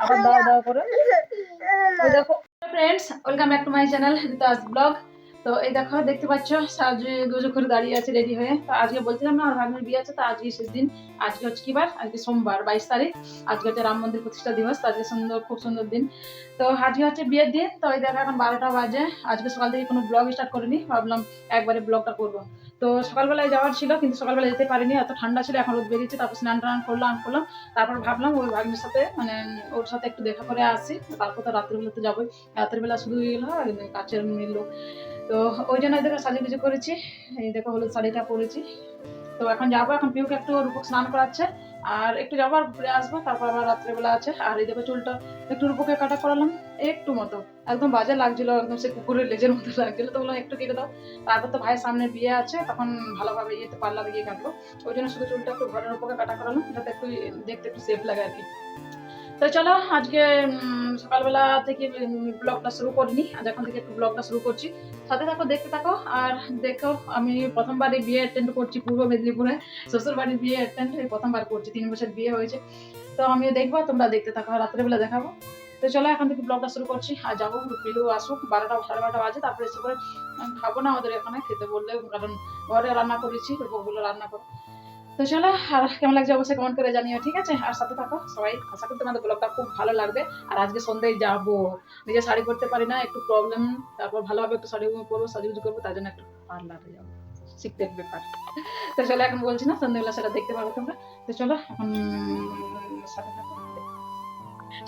আবার দাও দাও করে ওই দেখো friends welcome back to my channel Rita's blog তো এই দেখো, দেখতে পাচ্ছ, সাজু গুজু করে দাঁড়িয়ে আছে রেডি হয়ে। তো আজকে বলছিলাম না আমার ভাগ্নের বিয়ে আছে, তো আজকে শেষ দিন। আজকে হচ্ছে কি বার? আজকে সোমবার, বাইশ তারিখ। আজকে হচ্ছে রাম মন্দির প্রতিষ্ঠা দিবস, তো আজকে সুন্দর, খুব সুন্দর দিন। তো আজকে হচ্ছে বিয়ের দিন, তো এই দেখো এখন বারোটা বাজে। আজকে সকাল থেকে কোনো ব্লগ স্টার্ট করিনি, ভাবলাম একবারে ব্লগটা করব। তো সকালবেলায় যাওয়ার ছিল, কিন্তু সকালবেলা যেতে পারিনি, এত ঠান্ডা ছিল, এখন রোদ বেরিয়েছে, তারপর স্নান টান করলাম করলাম। তারপর ভাবলাম ওই ভাগ্নের সাথে মানে ওর সাথে একটু দেখা করে আসি। তারপর তো রাত্রিবেলা তো যাবোই। রাত্রিবেলা শুধু গেল কাছের লোক। তো ওই জন্য দেখো সাজুগুজু করেছি। এই দেখো হলুদ শাড়িটা পরেছি। তো এখন যাব, এখন পিউকে একটু রূপক স্নান করাচ্ছে। আর একটু যাব, আর ঘুরে আসব। তারপর আবার রাত্রেবেলা আছে। আর এই দেখো চুলটা, একটু রূপকে কাটা করালাম, একটু মতো। একদম বাজে লাগছিল, একদম সে কুকুরের লেজের মতো লাগছিল। তো বললাম, একটু কেটে দাও। তারপর তো ভাইয়ের সামনে বিয়ে আছে, তখন ভালোভাবে ইয়েতে পার্লারে গিয়ে কাটবো ওই জন্য শুধু চুলটা একটু ঘরের উপরে কাটা করালাম, যাতে একটু দেখতে একটু সেফ লাগে আর কি। তো চলো, আজকে সকালবেলা থেকে ব্লগটা শুরু করিনি। আজ এখন থেকে একটু ব্লগটা শুরু করছি। সাথে থাকো, দেখতে থাকো, আর দেখো, আমি প্রথমবার বিয়ে অ্যাটেন্ড করছি পূর্ব মেদিনীপুরে। শ্বশুর বাড়ির বিয়ে অ্যাটেন্ড প্রথমবার করছি, তিন বছর বিয়ে হয়েছে। তো আমিও দেখব, তোমরা দেখতে থাকো রাত্রেবেলা দেখাবো। তো চলো, এখন থেকে ব্লগটা শুরু করছি। আর যাব পিলু আসুক, বারোটা, সাড়ে বারোটা বাজে। তারপরে এসে করে খাব না ওদের এখানে, খেতে বললে কারণ ঘরে রান্না করেছি ওগুলো রান্না করো তো চলো, আর কেমন লাগছে অবশ্যই কমেন্ট করে জানিও, ঠিক আছে? আর সাথে থাকো সবাই। আশা করি তোমাদের ব্লগটা খুব ভালো লাগবে। আর আজকে সন্ধ্যায় যাব। নিজে শাড়ি পরতে পারি না, একটু প্রবলেম তারপর ভালোভাবে একটু শাড়ি পরবো, সাজুগুজু করব, তার জন্য একটু পার্লারে যাব। শিখতে ব্যাপার। তো চলো, এখন বলছি না সন্ধ্যাবেলা সেটা দেখতে পাবে তোমরা। তো চলো, এখন সাথে থাকো।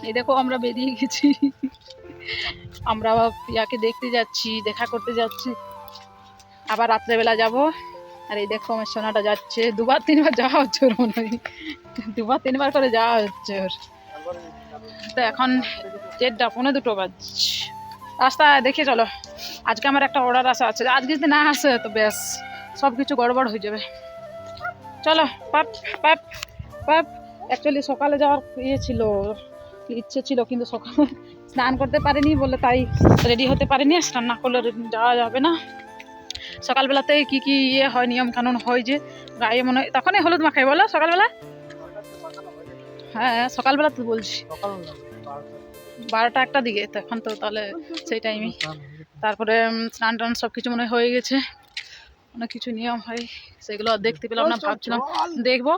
এই দেখো, আমরা বেরিয়ে গেছি। আমরা ইয়াকে দেখতে যাচ্ছি, দেখা করতে যাচ্ছি। আবার রাত্রেবেলা যাব। আর এই দেখো আমার সোনাটা যাচ্ছে। দুবার, তিনবার যাওয়া হচ্ছে ওর মনে হয়। দুবার, তিনবার করে যাওয়া হচ্ছে ওর। তো এখন দেড়টা পনেরো দুটো বাজছে। রাস্তা দেখে চলো। আজকে আমার একটা অর্ডার আসা আছে। আজকে যদি না আসে, তো ব্যাস সব কিছু গড়বড় হয়ে যাবে। চলো, পাপ পাপ পাপ। অ্যাকচুয়ালি সকালে যাওয়ার ইয়ে ছিল, ইচ্ছে ছিল, কিন্তু সকালে স্নান করতে পারিনি বলে তাই রেডি হতে পারিনি। স্নান না করলে যাওয়া যাবে না। সকালবেলাতে কি কি ইয়ে হয়, নিয়ম কানুন হয় যে, গায়ে মনে হয়, তখনই হলুদ মাখাই, বলো সকালবেলা? হ্যাঁ সকালবেলা তো বলছি। বারোটা একটা দিকে তখন তো তাহলে সেই টাইমে তারপরে স্নান টান সব কিছু মনে হয় গেছে। অনেক কিছু নিয়ম হয়, সেগুলো দেখতে পেলাম না, ভাবছিলাম দেখব।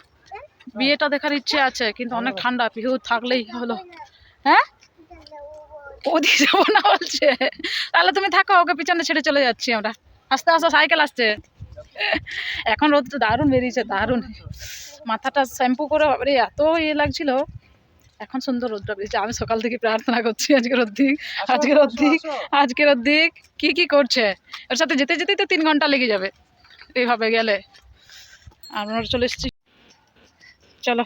বিয়েটা দেখার ইচ্ছে আছে, কিন্তু অনেক ঠান্ডা, পিহু থাকলেই হলো। হ্যাঁ? ওদিকে যাব না বলছে। তাহলে তুমি থাকো, ওকে পিছনে ছেড়ে চলে যাচ্ছি আমরা। আস্তে আস্তে সাইকেল আসছে। এখন রোদ তো দারুণ বেরিয়েছে দারুণ। মাথাটা শ্যাম্পু করে বাবারে এত ইয়ে লাগছিল। এখন সুন্দর রোদটা বেরিয়েছে। আমি সকাল থেকে প্রার্থনা করছি আজকের অর্ধেক আজকের অর্ধেক আজকের অর্ধেক কি কি করছে? ওর সাথে যেতে যেতেই তো তিন ঘণ্টা লেগে যাবে এইভাবে গেলে। আমরা চলে এসেছি। চলো।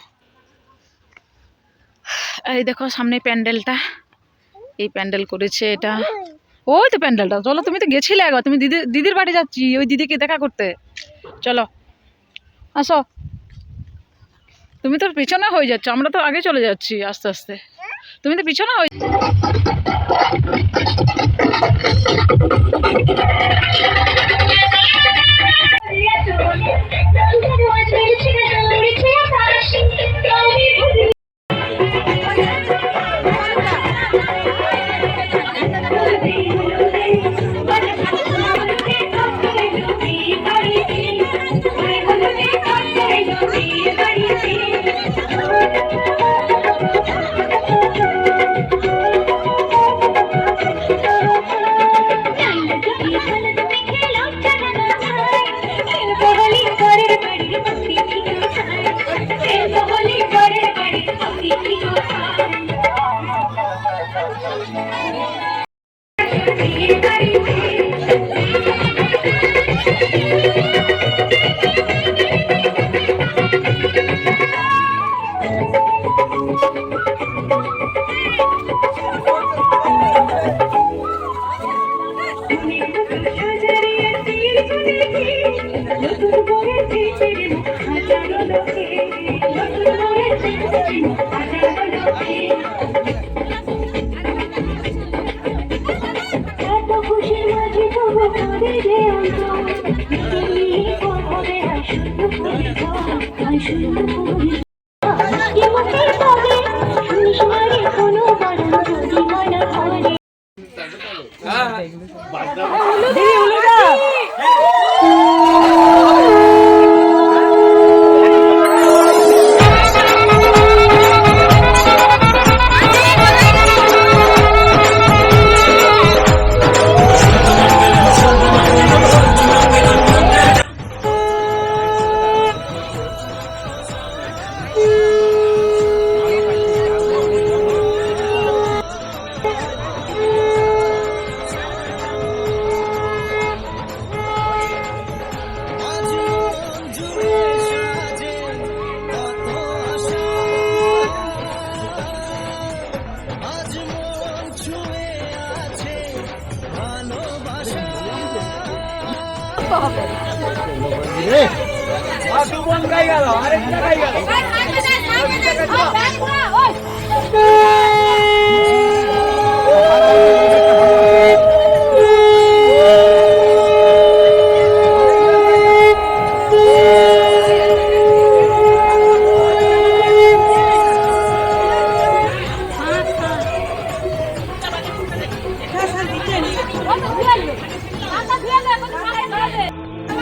এই দেখো সামনে প্যান্ডেলটা। এই প্যান্ডেল করেছে এটা। ওই তো প্যান্ডেলটা, চলো তুমি তো গেছিলে একবার, তুমি দিদি, দিদির বাড়ি যাচ্ছি, ওই দিদিকে দেখা করতে। চলো, আসো। তুমি তো পিছনে হয়ে যাচ্ছ, আমরা তো আগে চলে যাচ্ছি আস্তে আস্তে। তুমি তো পিছনে হয়ে হাজারো লোকে নতুন আসুন আসুন Vamos, Diego. Vamos, Diego.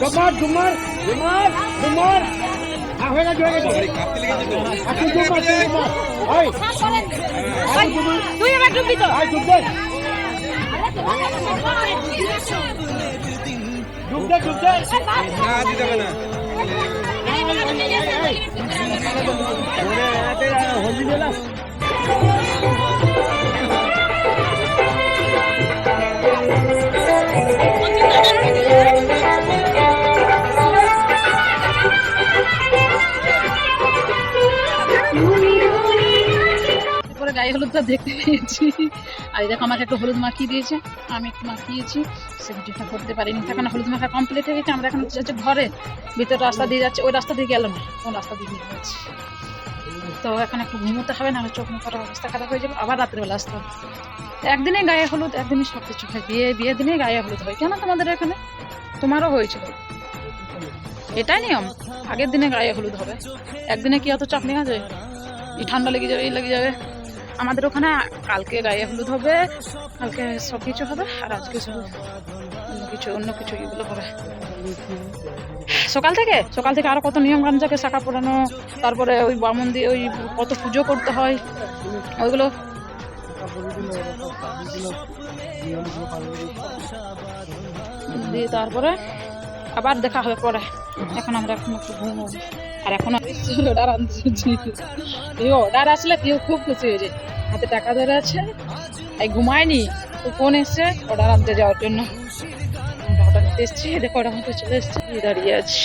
জুমার জুমার জুমার হ্যাঁ হয়ে গেছে হয়ে গেছে আচ্ছা জুমার জুমার ওই তুই এবার ডুববি তো আয় ডুব দে ডুব দে ডুব দে হলদি দিলা পরে গায়ে হলুদটা দেখতে পেয়েছি। আর দেখো, আমাকে একটু হলুদ মাখিয়ে দিয়েছে। আমি একটু মাখিয়েছি। সে ভিডিওটা করতে পারিনি। এখন হলুদ মাখা কমপ্লিট হয়ে গেছে। আমরা এখন যাচ্ছি ঘরে ভিতর রাস্তা দিয়ে যাচ্ছে। ওই রাস্তা দিয়ে গেল না কোন রাস্তা দিয়ে নিয়ে যাচ্ছি। তো এখন একটু ঘুমোতে হবে না চোখ মুখের অবস্থা খারাপ হয়ে যাবে। আবার রাত্রেবেলা আসতে হবে। একদিনে গায়ে হলুদ, একদিনই সব কিছু হয়। বিয়ে বিয়ে দিনে গায়ে হলুদ হয়। কেন তোমাদের এখানে? তোমারও হয়েছিল। এটাই নিয়ম। আগের দিনে গায়ে হলুদ হবে। একদিনে কি অত চাপ নেওয়া যায় ঠান্ডা লেগে যাবে, এই লেগে যাবে। আমাদের ওখানে কালকে গায়ে হলুদ হবে, কালকে সব কিছু হবে, আর আজকে শুধু অন্য কিছু অন্য কিছু এগুলো হবে। সকাল থেকে? সকাল থেকে আরও কত নিয়ম কানুন থাকে, শাখা পড়ানো, তারপরে ওই বামন দিয়ে ওই কত পুজো করতে হয়, ওইগুলো। দিয়ে তারপরে আবার দেখা হবে পরে, এখন আমরা এখন একটু ঘুমো আর এখন অর্ডার আনছি অর্ডার আসলে কেউ খুব খুশি হয়েছে হাতে টাকা ধরে আছে এই ঘুমায়নি, তো ফোন এসছে অর্ডার আনতে যাওয়ার জন্য। অর্ডার নিতে এসছি দেখো অর্ডার মতো চলে এসছে দাঁড়িয়ে আছি.